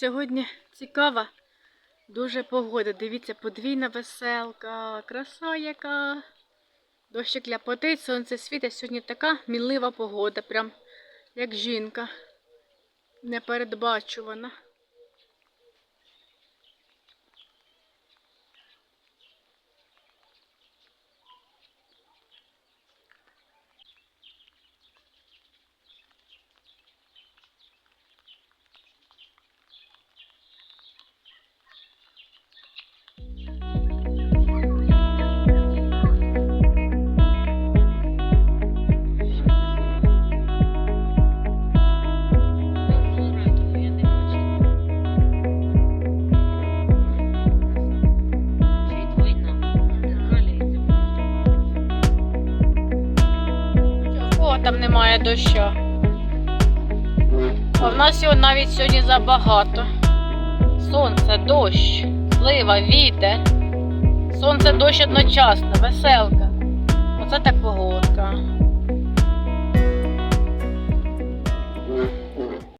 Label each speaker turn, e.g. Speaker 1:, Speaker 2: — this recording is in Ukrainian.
Speaker 1: сьогодні цікава дуже погода. Дивіться, подвійна веселка, краса яка. Дощик ляпотить, сонце світить. Сьогодні така мінлива погода, прям як жінка. Непередбачувана. Там немає дощу. А в нас його навіть сьогодні забагато. Сонце, дощ, слива, вітер. Сонце, дощ одночасно, веселка. Оце так погодка.